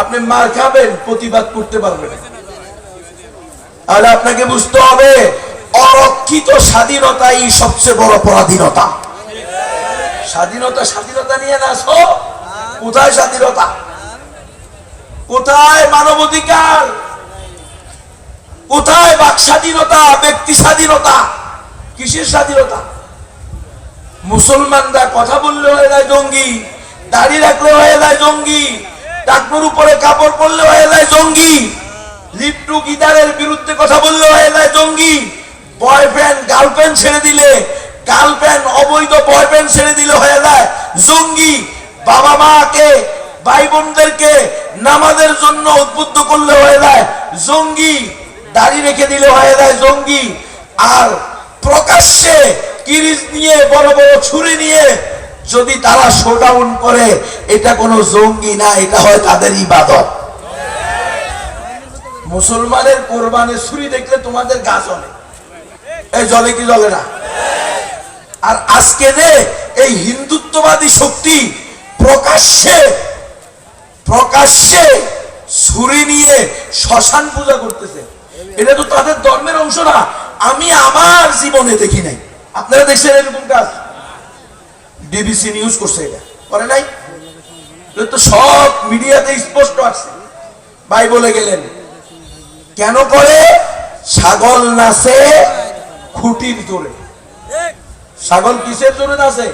আপনি মার খাবেন, প্রতিবাদ করতে পারবেন। তাহলে আপনাকে বুঝতে হবে, অরক্ষিত স্বাধীনতাই সবচেয়ে বড় পরাধীনতা। স্বাধীনতা স্বাধীনতা নিয়ে না আসো কোথায় স্বাধীনতা? কোথায় মানবাধিকার? কোথায় বাক স্বাধীনতা, ব্যক্তি স্বাধীনতা? কিসের স্বাধীনতা? মুসলমানরা কথা বললে হয়ে যায় জঙ্গি, দাড়ি রাখলে হয়ে যায় জঙ্গি। ডাকনুর উপরে কাপড় পরলে হয়ে জঙ্গি। লিপটু গিটারের বিরুদ্ধে কথা বললে হয়ে জঙ্গি। বয়ফ্রেন্ড, গার্লফ্রেন্ড ছেড়ে দিলে, গার্লফ্রেন্ড, অবৈধ বয়ফ্রেন্ড ছেড়ে দিলে হয়ে যায় জঙ্গি। বাবা মাকে ভাই বোনদেরকে নামাজের জন্য উদ্বুদ্ধ করলে হয়ে যায় জঙ্গি। দাড়ি রেখে দিলে হয়ে যায় জঙ্গি। আর প্রকাশ্যে কিরিজ নিয়ে, বড় বড় ছুরি নিয়ে যদি তারা শোডাউন করে, এটা কোনো জঙ্গি না, এটা হয় তাদের ইবাদত। মুসলমানের কোরবানের ছুরি দেখলে তোমাদের গা জ্বলে। এই জলে কি জ্বলে না? আর আজকে রে এই হিন্দুত্ববাদী শক্তি প্রকাশ্যে প্রকাশ্যে ছুরি নিয়ে শ্মশান পূজা করতেছে। এটা তো তাদের ধর্মের অংশ না। আমি আমার জীবনে দেখি নাই। আপনারা দেখছেন এরকম কাজ? ডিবিসি নিউজ করছে এটা। করে নাই? তো সব মিডিয়াতে স্পষ্ট আছে। ভাই বলে গেলেন, কেন করে? ছাগল নাচে খুঁটির জোরে। ছাগল কিসের জোরে নাচে?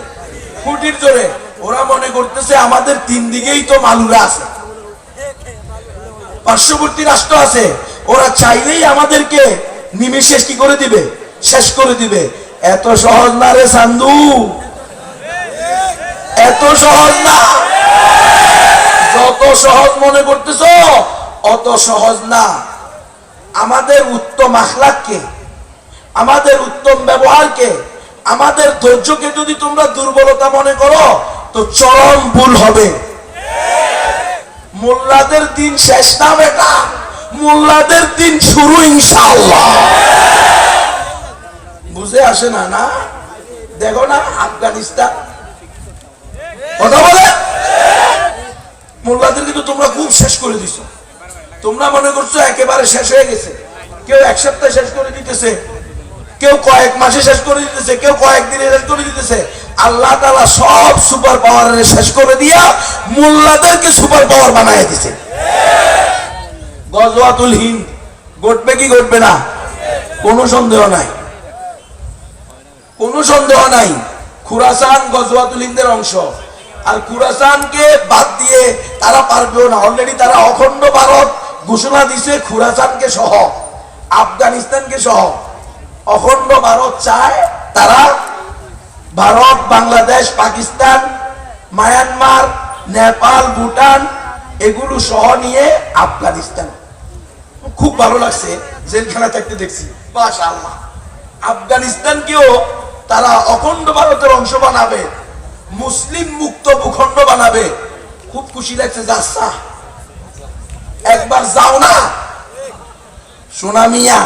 খুঁটির জোরে। ওরা মনে করতেছে আমাদের তিন দিকেই তো মালুরা আছে। পার্শ্ববর্তী রাষ্ট্র আছে। ওরা চাইলেই আমাদেরকে নিমেষে কি করে দিবে? শেষ করে দিবে। এত সহজ না রে সান্দু? এত সহজ না? যত সহজ মনে করতেছ, অত সহজ না। আমাদের উত্তম আখলাককে, আমাদের উত্তম ব্যবহারকে, আমাদের ধৈর্যকে যদি তোমরা দুর্বলতা মনে করো, তো চরম ভুল হবে। মোল্লাদের দিন শেষ না বেটা? মোল্লাদের দিন শুরু ইনশাআল্লাহ। বুঝে আসে না না? দেখো না, আফগানিস্তান কথা বলে? মোল্লাদের কিন্তু তোমরা খুব শেষ করে দিছো। তোমরা মনে করছ একেবারে শেষ হয়ে গেছে। কেউ এক সপ্তাহ শেষ করে দিতেছে। কেউ কয়েক মাসে শেষ করে দিতেছে, কেউ কয়েক দিনে শেষ করে দিতেছে। আল্লাহ তালা সব সুপার পাওয়ার শেষ করে দিয়া মোল্লাদেরকে সুপার পাওয়ার বানায় দিছে। গজওয়াতুল হিন্দ, ঘটবে কি ঘটবে না? কোনো সন্দেহ নাই। কোনো সন্দেহ নাই। খুরাসান গজওয়াতুল হিন্দের অংশ। আর খুরাসানকে বাদ দিয়ে তারা পারবেও না। অলরেডি তারা অখণ্ড ভারত ঘোষণা দিছে খুরাসানকে সহ, আফগানিস্তানকে সহ। অখণ্ড ভারত চায় তারা ভারত, বাংলাদেশ, পাকিস্তান, মায়ানমার, নেপাল, ভুটান এগুলো সহ নিয়ে আফগানিস্তান। খুব ভালো লাগছে, জেলখানা থাকতে দেখছি। আফগানিস্তানকেও তারা অখণ্ড ভারতের অংশ বানাবে। মুসলিম মুক্ত ভূখণ্ড বানাবে। খুব খুশি লাগছে যাচ্ছা একবার যাও না। সোনা মিয়া।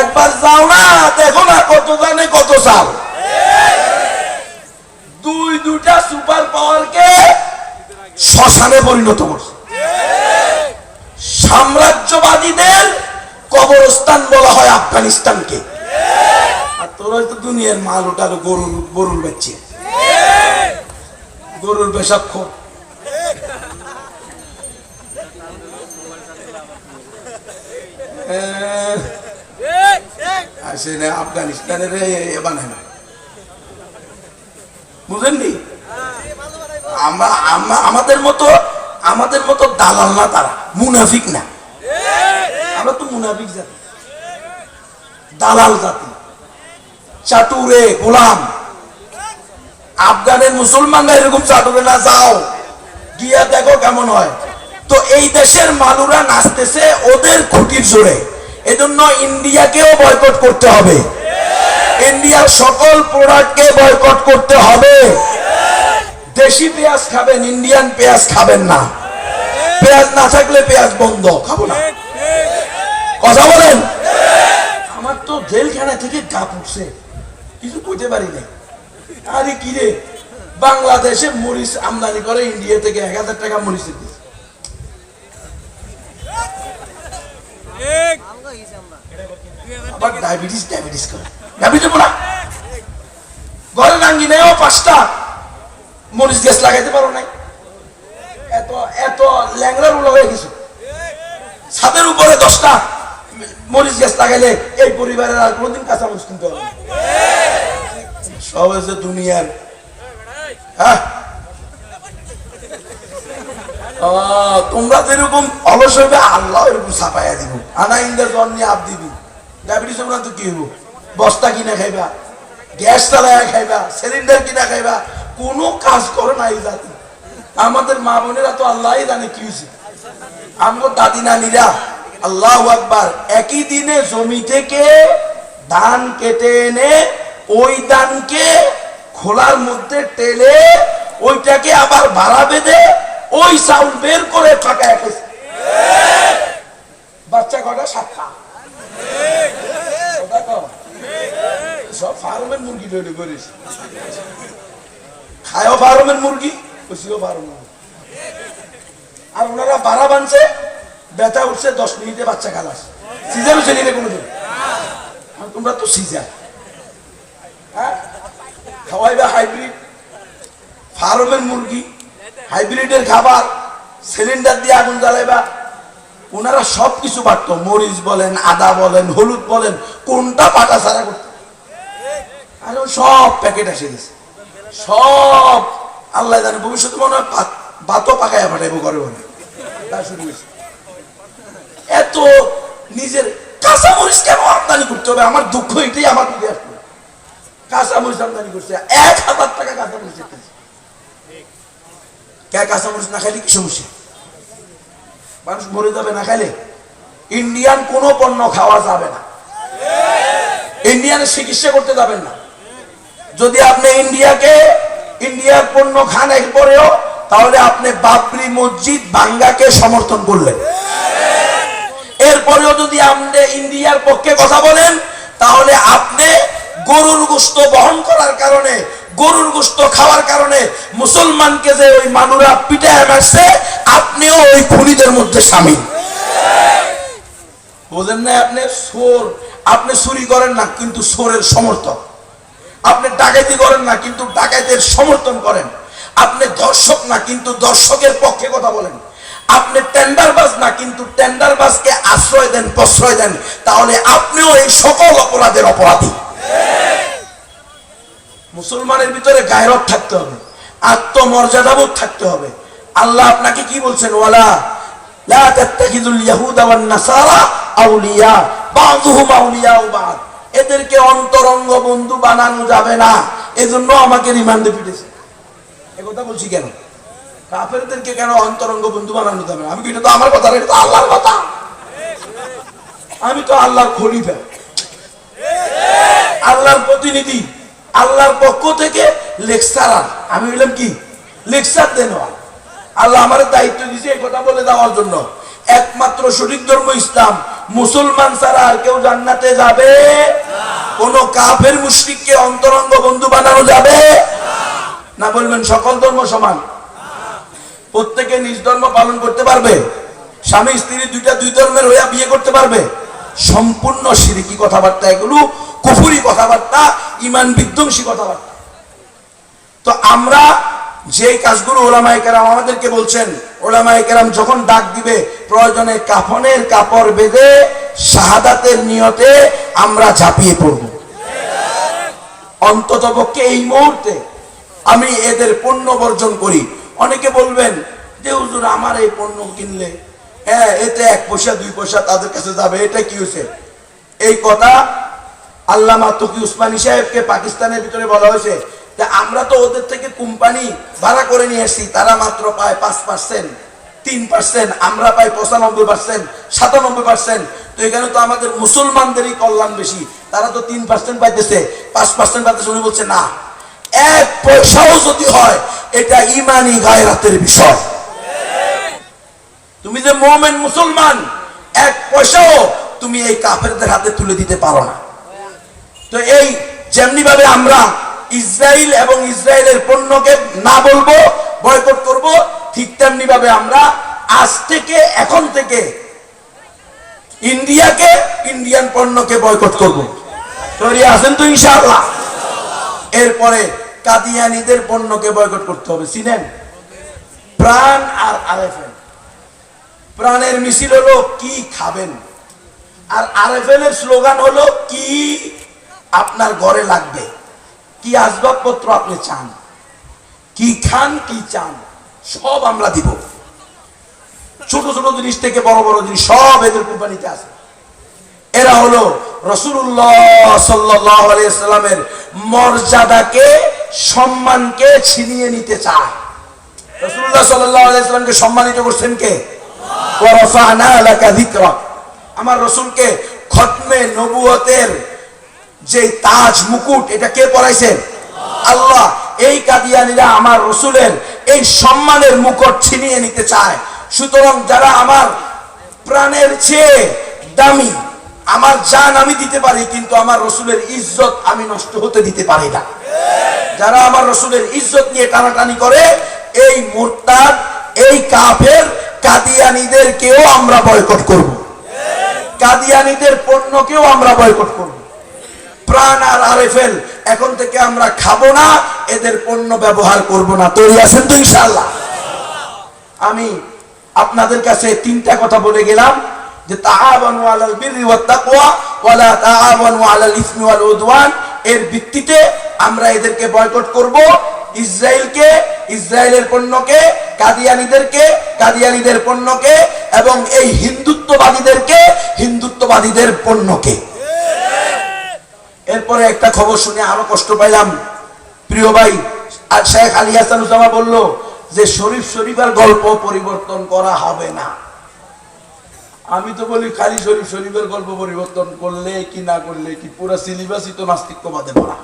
একবার যাও না, দেখো না কত জানে কত চাল দুই দুটা সুপার পাওয়ারকে শ্মশানে পরিণত করছে। সাম্রাজ্যবাদীদের কবরস্থান বলা হয় আফগানিস্তানকে। তোরা তো দুনিয়ার মাল ওটার গরুর গরুর বেচছে গরুর খোর। আফগানিস্তানের বুঝেননি আমাদের মতো আমাদের মতো দালাল না তারা, মুনাফিক না। আমরা তো মুনাফিক জাতি। দালাল জাতি। চাটুরে গোলাম। আফগানের মুসলমানরা এরকম চাটুরে না, যাও। গিয়া দেখো কেমন হয়। তো এই দেশের মানুরা নাচতেছে ওদের খুঁটির জোরে। এজন্য ইন্ডিয়াকেও বয়কট করতে হবে। ইন্ডিয়ার সকল প্রোডাক্টকে বয়কট করতে হবে। দেশি পেঁয়াজ খাবেন, ইন্ডিয়ান পেঁয়াজ খাবেন না। পেঁয়াজ না থাকলে পেঁয়াজ বন্ধ, খাব না। কথা বলেন? আমার তো জেলখানা থেকে গা উঠছে কিছু কইতে পারি না আরে কি রে? বাংলাদেশে মরিচ আমদানি করে ইন্ডিয়া থেকে এক হাজার টাকা মরিচ দিচ্ছে। আবার ডায়াবেটিস ডায়াবেটিস করে। ডায়াবেটিস বলা। ঘরে রাঙ্গি নেও পাঁচটা। মরিচ গ্যাস লাগাইতে পারো নাই। এত এত ল্যাংড়া রুলো হয়ে গেছে। ছাদের উপরে দশটা মরিচ গ্যাস লাগাইলে এই পরিবারের আর কোনোদিন কাঁচা মরিচ কিনতে হবে। সব হয়েছে দুনিয়ার তোমরা যেরকম অলস হইবে আল্লাহ এরকম ছাপাইয়া দিব। আনা ইন্দের জন নিয়ে আপ দিবি। ডায়াবেটিস হবে না তো কি হইব? বস্তা কিনে খাইবা, গ্যাস চালাইয়া খাইবা, সিলিন্ডার কিনা খাইবা, কোনো কাজ করে না এই জাতি। আমাদের মা বোনেরা তো আল্লাহ জানে কি হয়েছে আমগো দাদি নানিরা, আল্লাহ আকবার, একই দিনে জমি থেকে ধান কেটে এনে ওই দানকে খোলার মধ্যে টেলে ওইটাকে আবার ভাড়া বেঁধে ওই চাউল বের করে ফাঁকা খেয়েছে বাচ্চা কটা সাতটা। সব ফার্মের মুরগি তৈরি করিস। খায়ও ফার্মের মুরগি খুশিও ফার্মের আর ওনারা বাড়া বানছে, ব্যথা উঠছে, দশ মিনিটে বাচ্চা খালাস। সিজার হচ্ছে নিলে কোনোদিন। তোমরা তো সিজার। খাওয়াইবা হাইব্রিড। ফার্মের মুরগি, হাইব্রিডের খাবার সিলিন্ডার দিয়ে আগুন জ্বালাইবা। ওনারা সব কিছু পারত মরিচ বলেন, আদা বলেন, হলুদ বলেন, কোনটা পাটা ছাড়া করত। আর সব প্যাকেট এসে গেছে। সব আল্লাহ জানে, ভবিষ্যতে মনে হয় ভাতও পাকায় পাঠাইবো ঘরে ঘরে। শুরু হয়েছে। এত নিজের কাঁচা মরিচ কেন আমদানি করতে হবে? আমার দুঃখ এটাই আমার দিকে আসলো। ইন্ডিয়ান পণ্য খাওয়া যাবে না। চিকিৎসা করতে যাবেন না। যদি আপনি ইন্ডিয়াকে, ইন্ডিয়ার পণ্য খান এরপরেও, তাহলে আপনি বাবরি মসজিদ বাঙ্গাকে সমর্থন করলেন। এরপরেও যদি আপনি ইন্ডিয়ার পক্ষে কথা বলেন, তাহলে আপনি গরুর গোস্ত বহন করার কারণে, গরুর গোস্ত খাওয়ার কারণে মুসলমানকে যে ওই মানুরা পিটায় মারছে, আপনিও ওই খুনিদের মধ্যে সামিল। বোঝেন না, আপনি সোর, আপনি চুরি করেন না, কিন্তু সোরের সমর্থক। আপনি ডাকাতি করেন না, কিন্তু ডাকাতের সমর্থন করেন। আপনি দর্শক না, কিন্তু দর্শকের পক্ষে কথা বলেন। আপনি টেন্ডারবাজ না, কিন্তু টেন্ডারবাজকে আশ্রয় দেন, প্রশ্রয় দেন, তাহলে আপনিও এই সকল অপরাধের অপরাধী। মুসলমানের ভিতরে গায়রত থাকতে হবে, আত্মমর্যাদাবোধ থাকতে হবে। আল্লাহ আপনাকে কি বলছেন? ওয়ালা, লা ইয়াহুদা ওয়ান নাসারা বাদ। এদেরকে অন্তরঙ্গ বন্ধু বানানো যাবে না। এজন্য আমাকে রিমান্ডে পিটেছে। কথা বলছি কেন? কাফেরদেরকে কেন অন্তরঙ্গ বন্ধু বানানো যাবে আমি এটা তো আমার কথা এটা তো আল্লাহর কথা। আমি তো আল্লাহর খলিফা। আল্লাহর প্রতিনিধি, আল্লাহর পক্ষ থেকে লেকচারার। আমি বললাম কি? লেকচার দেন আল্লাহ আমার দায়িত্ব দিয়েছে এই কথা বলে দেওয়ার জন্য। একমাত্র সঠিক ধর্ম ইসলাম। মুসলমান ছাড়া আর কেউ জান্নাতে যাবে কোন কাফের মুশরিককে অন্তরঙ্গ বন্ধু বানানো যাবে না বলবেন সকল ধর্ম সমান। প্রত্যেকে নিজ ধর্ম পালন করতে পারবে। স্বামী, স্ত্রী দুইটা দুই ধর্মের হইয়া বিয়ে করতে পারবে। সম্পূর্ণ সিরিকি কথাবার্তা এগুলো, কুফুরি কথাবার্তা, ইমান বিধ্বংসী কথাবার্তা। তো আমরা যে কাজগুলো ওলামাই কেরাম আমাদেরকে বলছেন ওলামাই কেরাম যখন ডাক দিবে, প্রয়োজনে কাফনের কাপড় বেঁধে, শাহাদাতের নিয়তে আমরা ঝাঁপিয়ে পড়ব। অন্তত পক্ষে এই মুহূর্তে আমি এদের পণ্য বর্জন করি। অনেকে বলবেন যে, হুজুর, আমার এই পণ্য কিনলে হ্যাঁ এতে এক পয়সা, দুই পয়সা তাদের কাছে যাবে, এটা কি হয়েছে? এই কথা সাহেবকে পাকিস্তানের ভিতরে বলা হয়েছে। আমরা তো ওদের থেকে কোম্পানি ভাড়া করে নিয়ে তারা মাত্র পায় পাঁচ পার্সেন্ট তিন পার্সেন্ট আমরা পাই পঁচানব্বই পার্সেন্ট সাতানব্বই পার্সেন্ট তো এখানে তো আমাদের মুসলমানদেরই কল্যাণ বেশি, তারা তো তিন পার্সেন্ট পাইতেছে, পাঁচ পার্সেন্ট পাইতেছে উনি বলছে না। এক পয়সাও যদি হয়, এটা ইমানি গায়রাতের বিষয়। তুমি যে মোমেন মুসলমান, এক পয়সাও তুমি এই কাফেরদের হাতে তুলে দিতে পারো না। তো এই যেমনি ভাবে আমরা ইসরায়েল এবং ইসরায়েলের পণ্যকে না বলব, বয়কট করব, ঠিক তেমনি ভাবে আমরা আজ থেকে, এখন থেকে ইন্ডিয়াকে, ইন্ডিয়ান পণ্যকে বয়কট করব। তৈরি আছেন তো ইনশাআল্লাহ। এরপরে কাদিয়ানিদের পণ্যকে বয়কট করতে হবে। চিনেন? প্রাণ আর আরএফএল প্রাণের মিছিল হলো, কি খাবেন? আর আরএফএল এর স্লোগান হলো, কি আপনার ঘরে লাগবে? কি আসবাবপত্র আপনি চান? কি খান, কি চান? সব আমরা দিব। ছোট ছোট জিনিস থেকে বড় বড় জিনিস সব এদের কোম্পানিতে আছে। এরা হলো রসুল্লাহ সাল্লামের মর্যাদাকে, সম্মানকে ছিনিয়ে নিতে চায়। রসুল্লাহ সাল্লামকে সম্মানিত করছেন কে। আমার রসুলকে খতমে নবুয়তের যে তাজ মুকুট, এটা কে পরাইছেন? আল্লাহ। এই কাদিয়ানিরা আমার রসুলের এই সম্মানের মুকুট ছিনিয়ে নিতে চায়। সুতরাং যারা আমার প্রাণের চেয়ে দামি, আমার জান আমি দিতে পারি, কিন্তু আমার রসুলের ইজ্জত আমি নষ্ট হতে দিতে পারি না। যারা আমার রসুলের ইজ্জত নিয়ে টানাটানি করে, এই মোরতাদ এই কাফের কাদিয়ানিদেরকেও আমরা বয়কট করব। কাদিয়ানিদের পণ্যকেও আমরা বয়কট করব। প্রাণ আর আরেফেল এখন থেকে আমরা খাব না, এদের পণ্য ব্যবহার করব না। তৈরি আছেন তো ইনশাআল্লাহ? আমি আপনাদের কাছে তিনটা কথা বলে গেলাম, যে তাআবানু আলাল বিররি ওয়াত তাকওয়া ওয়ালা তাআবানু আলাল ইসমি ওয়াল উদওয়ান। এর ভিত্তিতে আমরা এদেরকে বয়কট করব। ইসরায়েলকে, ইসরায়েলের পণ্যকে, কাদিয়ানীদেরকে, কাদিয়ানীদের পণ্যকে এবং এই হিন্দুত্ববাদীদেরকে, হিন্দুত্ববাদীদের পণ্যকে। এরপরে একটা খবর শুনে আরও কষ্ট পাইলাম। প্রিয় ভাই আর শেখ আলী হাসান বলল যে, শরীফ শরীফের গল্প পরিবর্তন করা হবে না। আমি তো বলি, খালি শরীফ শরীফের গল্প পরিবর্তন করলে কি না করলে কি, পুরা সিলেবাসই তো নাস্তিক্যবাদে পড়া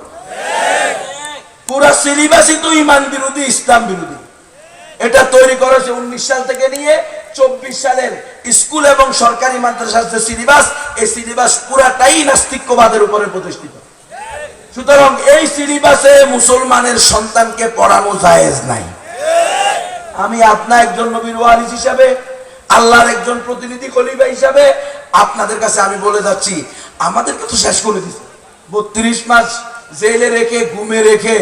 পুরা সিলেবাসই তো ইমান বিরোধী, ইসলাম বিরোধী। এটা তৈরি করেছে উনিশ সাল থেকে নিয়ে চব্বিশ সালের স্কুল এবং সরকারি মাদ্রাসার যে সিলেবাস, এই সিলেবাস পুরাটাই নাস্তিক্যবাদের উপরে প্রতিষ্ঠিত। সুতরাং এই সিলেবাসে মুসলমানের সন্তানকে পড়ানো জায়েজ নাই। আমি আপনার একজন নবীর ওয়ারিস হিসাবে, আল্লাহর একজন প্রতিনিধি খলিফা হিসাবে আপনাদের কাছে আমি বলে যাচ্ছি, আমাদেরকে তো শেষ করে দিচ্ছে বত্রিশ মাস জেলে রেখে, ঘুমে রেখে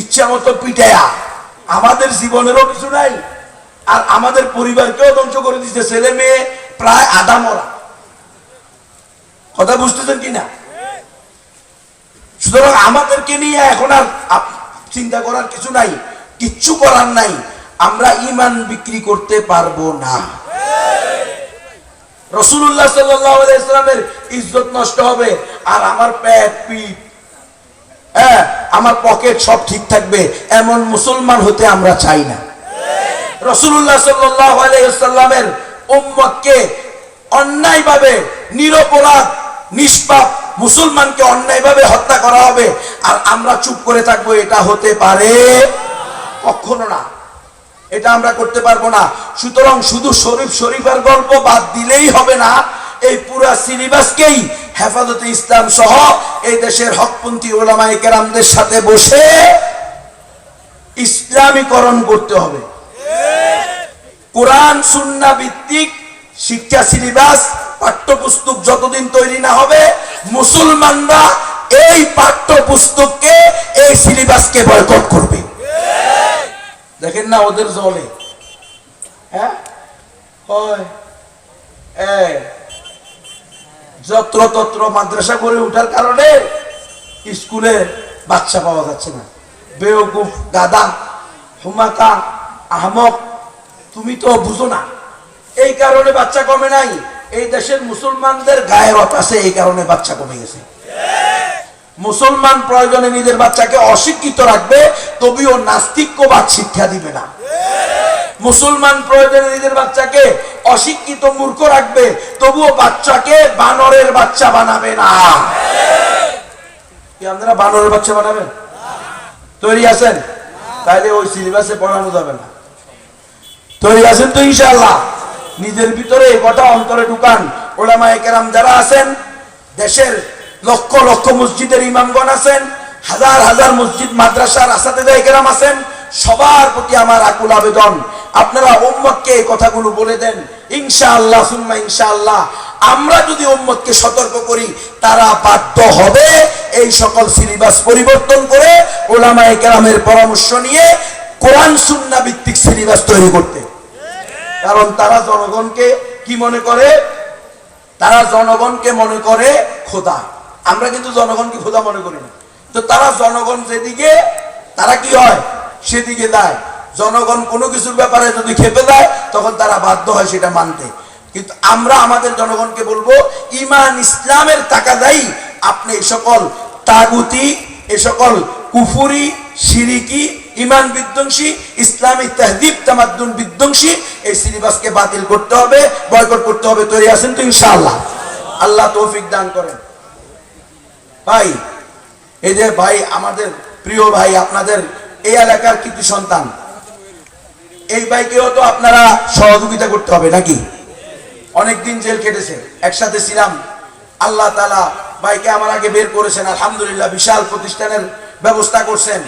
ইচ্ছা মতো পিটায়া আমাদের জীবনেরও কিছু নাই, আর আমাদের পরিবারকেও ধ্বংস করে দিচ্ছে ছেলে মেয়ে, প্রায় আধা মরা। কথা বুঝতেছেন কিনা সুতরাং আমাদেরকে নিয়ে এখন আর চিন্তা করার কিছু নাই, কিচ্ছু করার নাই, আমরা ইমান বিক্রি করতে পারব না। রসুল্লাহ সাল্লামের ইজ্জত নষ্ট হবে, আর আমার পেট পিঠ হ্যাঁ আমার পকেট সব ঠিক থাকবে, এমন মুসলমান হতে আমরা চাই না। রসুল্লাহ সাল্লামের উম্মতকে অন্যায়ভাবে নিরপরাধ, নিষ্পাপ মুসলমানকে অন্যায়ভাবে হত্যা করা হবে, আর আমরা চুপ করে থাকব, এটা হতে পারে কখনো না। এটা আমরা করতে পারব না। সুতরাং শুধু শরীফ শরীফের গল্প বাদ দিলেই হবে না, এই পুরা সিলেবাসকেই হেফাজতে ইসলাম সহ এই দেশের হকপন্থী ওলামাই কেরামদের সাথে বসে ইসলামীকরণ করতে হবে। কোরআন, সুন্না ভিত্তিক শিক্ষা সিলেবাস, পাঠ্যপুস্তক যতদিন তৈরি না হবে, মুসলমানরা এই পাঠ্যপুস্তককে, এই সিলেবাসকে বয়কট করবে। দেখেন না ওদের জলে। হ্যাঁ? হয়। এ, যত্র তত্র মাদ্রাসা করে ওঠার কারণে স্কুলে বাচ্চা পাওয়া যাচ্ছে না। বেওকুফ গাদা হুমাকা আহমক তুমি তো বুঝো না। এই কারণে বাচ্চা কমে নাই। এই দেশের মুসলমানদের গায়েরত আছে এই কারণে বাচ্চা কমে গেছে। মুসলমান প্রয়োজনে নিজের বাচ্চাকে অশিক্ষিত রাখবে তবেও নাস্তিক্যবাদ শিক্ষা দিবে না। মুসলমান প্রয়োজনে নিজের বাচ্চাকে অশিক্ষিত মূর্খ রাখবে, তবুও বাচ্চাকে বানরের বাচ্চা বানাবে না। আপনারা বানরের বাচ্চা বানাবেন? তৈরি আছেন? তাহলে ওই সিলেবাসে পড়ানো যাবে না। তৈরি আছেন তো ইনশাআল্লাহ। নিজের ভিতরে এই কথা অন্তরে ঢুকান। ওলামায়ে কেরাম যারা আছেন, দেশের লক্ষ লক্ষ মসজিদের ইমামগণ আছেন, হাজার হাজার মসজিদ মাদ্রাসার আসাতে কেরাম আছেন, সবার প্রতি আমার আকুল আবেদন। আপনারা উম্মতকে এই কথাগুলো বলে দেন। ইনশাআল্লাহ, সুম্মা ইনশাআল্লাহ। আমরা যদি উম্মতকে সতর্ক করি, তারা বাধ্য হবে এই সকল সিলেবাস পরিবর্তন করে ওলামায়ে কেরামের পরামর্শ নিয়ে কোরআন, সুন্না ভিত্তিক সিলেবাস তৈরি করতে। কারণ তারা জনগণকে কি মনে করে? তারা জনগণকে মনে করে খোদা। আমরা কিন্তু জনগণকে খোদা মনে করি না। তো তারা জনগণ যেদিকে, তারা কি হয়? সেদিকে দেয় জনগণ কোনো কিছুর ব্যাপারে যদি খেপে দেয় তখন তারা বাধ্য হয় সেটা মানতে। কিন্তু আমরা আমাদের জনগণকে বলব, ইমান ইসলামের টাকা তাকাদাই আপনি সকল তাগুতি, এ সকল কুফুরি, সিরিকি, ইমান বিধ্বংসী, ইসলামী তাহদিব তামাদ্দুন বিধ্বংসী, এই সিলেবাসকে বাতিল করতে হবে, বয়কট করতে হবে, তৈরি আছেন তো ইনশাআল্লাহ। আল্লাহ তৌফিক দান করেন। ভাই, এই যে ভাই, আমাদের প্রিয় ভাই, আপনাদের এই এলাকার কিছু সন্তান এই ভাইকেও তো আপনারা সহযোগিতা করতে হবে নাকি? অনেকদিন জেল কেটেছে একসাথে ছিলাম। আল্লাহ তালা ভাইকে আমার আগে বের করেছেন, আলহামদুলিল্লাহ বিশাল প্রতিষ্ঠানের ব্যবস্থা করছেন।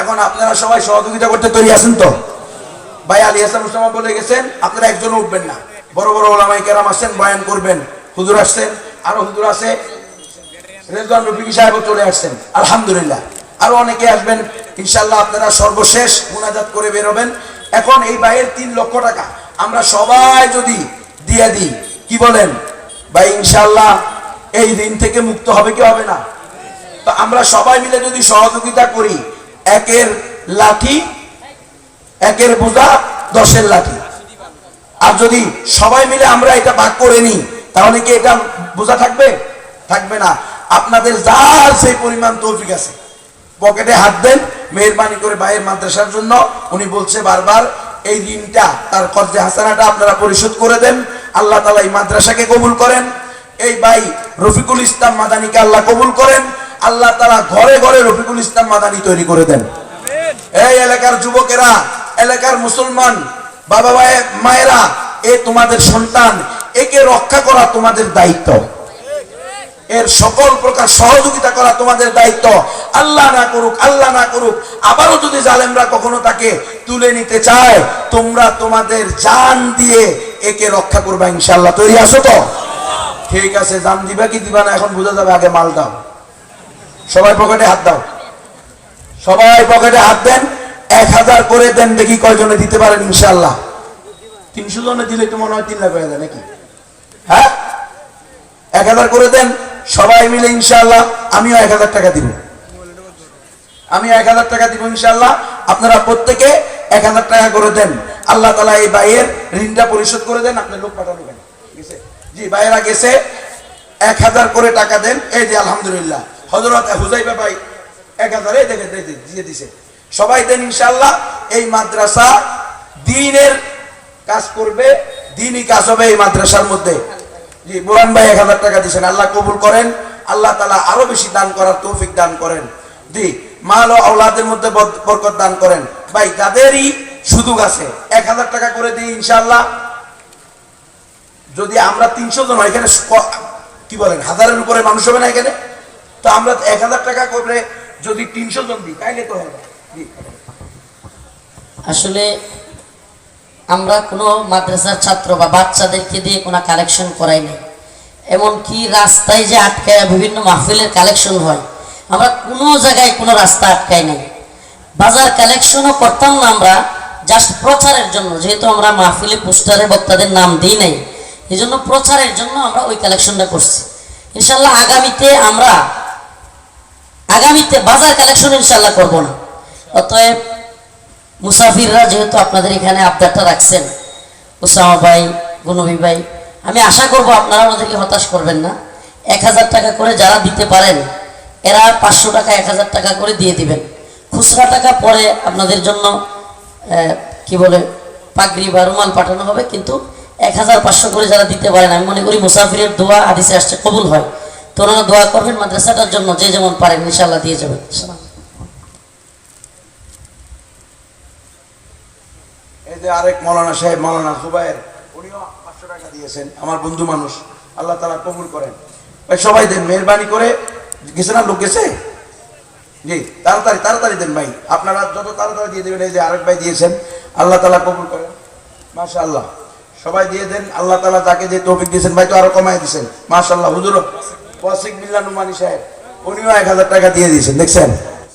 এখন আপনারা সবাই সহযোগিতা করতে তৈরি আছেন তো? ভাই আলী হাসান মুসলামা বলে গেছেন, আপনারা একজন উঠবেন না। বড় বড় ওলামাই কেরাম আসছেন, বয়ান করবেন। হুজুর আসছেন, আরও হুজুর আছে। রেজওয়ান রফিকি সাহেবও চলে আসছেন, আলহামদুলিল্লাহ। আরও অনেকে আসবেন ইনশাল্লাহ আপনারা সর্বশেষ মুনাজাত করে বেরোবেন এখন এই ভাইয়ের তিন লক্ষ টাকা আমরা সবাই যদি দিয়ে দিই, কি বলেন? ভাই ইনশাল্লাহ এই ঋণ থেকে মুক্ত হবে কি হবে না? তো আমরা সবাই মিলে যদি সহযোগিতা করি, একের লাঠি, একের বোঝা, দশের লাঠি। আর যদি সবাই মিলে আমরা এটা ভাগ করে নিই, তাহলে কি এটা বোঝা থাকবে? থাকবে না। আপনাদের যার সেই পরিমাণ তৌফিক আছে। পকেটে হাত দেন মেহরবানি করে ভাইয়ের মাদ্রাসার জন্য উনি বলছে বারবার, এই ঋণটা, তার কর্জে হাসানাটা আপনারা পরিশোধ করে দেন। আল্লাহ তালা এই মাদ্রাসাকে কবুল করেন। এই ভাই রফিকুল ইসলাম মাদানিকে আল্লাহ কবুল করেন। আল্লাহ তালা ঘরে ঘরে রফিকুল ইসলাম মাদানি তৈরি করে দেন। এই এলাকার যুবকেরা, এলাকার মুসলমান, বাবা মায়েরা এ তোমাদের সন্তান, একে রক্ষা করা তোমাদের দায়িত্ব। এর সকল প্রকার সহযোগিতা করা তোমাদের দায়িত্ব। আল্লাহ না করুক, আল্লাহ না করুক, আবারও যদি জালেমরা কখনো তাকে তুলে নিতে চায়, তোমরা তোমাদের জান দিয়ে একে রক্ষা করবা ইনশাল্লাহ তৈরি আছো তো? ঠিক আছে, জান দিবা কি দিবা না, এখন বোঝা যাবে, আগে মাল দাও। সবাই পকেটে হাত দাও। সবাই পকেটে হাত দেন, এক হাজার করে দেন, দেখি কয়জনে দিতে পারেন ইনশাল্লাহ তিনশো জনে দিলে তো মনে হয় তিন লাখ হয়ে যায় নাকি? হ্যাঁ? এক হাজার করে দেন সবাই মিলে ইনশাল্লাহ আমিও এক হাজার টাকা দিব। আমি এক হাজার টাকা দিব ইনশাল্লাহ আপনারা প্রত্যেকে এক হাজার টাকা করে দেন। আল্লাহ তালা এই ভাইয়ের ঋণটা পরিশোধ করে দেন, আপনি লোক পাঠানো আছে? জি, ভাইয়েরা গেছে, এক হাজার করে টাকা দেন। এই যে আলহামদুলিল্লাহ। হজরত হুজাইবা ভাই এক হাজার দেখে দিয়ে দিছে। সবাই দেন ইনশাল্লাহ এই মাদ্রাসা দিনের কাজ করবে, দিনই কাজ হবে এই মাদ্রাসার মধ্যে। জি বোরান ভাই এক হাজার টাকা দিয়েছেন। আল্লাহ কবুল করেন। আল্লাহ তালা আরও বেশি দান করার তৌফিক দান করেন। জি, মাল ও আওলাদের মধ্যে বরকত দান করেন। ভাই, যাদেরই সুযোগ আছে, এক হাজার টাকা করে দিই ইনশাল্লাহ যদি আমরা তিনশো জন এখানে কি বলেন, হাজারের উপরে মানুষ হবে না এখানে? তো আমরা এক হাজার টাকা করে যদি তিনশো জন দিই, তাইলে তো হবে। আসলে আমরা কোনো মাদ্রাসার ছাত্র বা বাচ্চাদেরকে দিয়ে কোনো কালেকশন করাই নাই। এমনকি রাস্তায় যে আটকায় বিভিন্ন মাহফিলের কালেকশন হয়, আমরা কোনো জায়গায় কোনো রাস্তা আটকাই নাই। বাজার কালেকশনও করতাম না আমরা জাস্ট প্রচারের জন্য, যেহেতু আমরা মাহফিলে পোস্টারে বক্তাদের নাম দিই নাই এই জন্য প্রচারের জন্য আমরা ওই কালেকশনটা করছি। ইনশাল্লাহ আগামীতে আমরা, আগামীতে বাজার কালেকশন ইনশাল্লাহ করব না। অতএব মুসাফিররা যেহেতু আপনাদের এখানে আবদারটা রাখছেন উসামা ভাই, গুনবী ভাই, আমি আশা করব আপনারা ওনাদেরকে হতাশ করবেন না। এক হাজার টাকা করে যারা দিতে পারেন, এরা পাঁচশো টাকা, এক হাজার টাকা করে দিয়ে দিবেন। খুচরা টাকা পরে আপনাদের জন্য কি বলে, পাগড়ি বা রুমাল পাঠানো হবে, কিন্তু এক হাজার পাঁচশো করে যারা দিতে পারেন, আমি মনে করি মুসাফিরের দোয়া আদিসে আসছে, কবুল হয়। তো ওনারা দোয়া করবেন মাদ্রাসাটার জন্য, যে যেমন পারেন ইনশাল্লাহ দিয়ে যাবেন সালাম এই যে আরেক মৌলানা সাহেব, মৌলানা জুবাইর উনিও পাঁচশো টাকা দিয়েছেন। আমার বন্ধু মানুষ, আল্লাহ তালা কবুল করেন। ভাই, সবাই দেন, মেহরবানি করে গেছে না, লোক গেছে? জি, তাড়াতাড়ি তাড়াতাড়ি দেন ভাই। আপনারা যত তাড়াতাড়ি দিয়ে দেবেন, এই যে আরেক ভাই দিয়েছেন, আল্লাহ তালা কবুল করেন। মাশা আল্লাহ সবাই দিয়ে দেন, আল্লাহ তালা তাকে যে তৌফিক দিয়েছেন, ভাই তো আরও কমাই দিয়েছেন। মাশাল্লাহ হুজুর ওয়াসিক বিল্লা নুমানি সাহেব, উনিও এক হাজার টাকা দিয়ে দিয়েছেন, দেখছেন?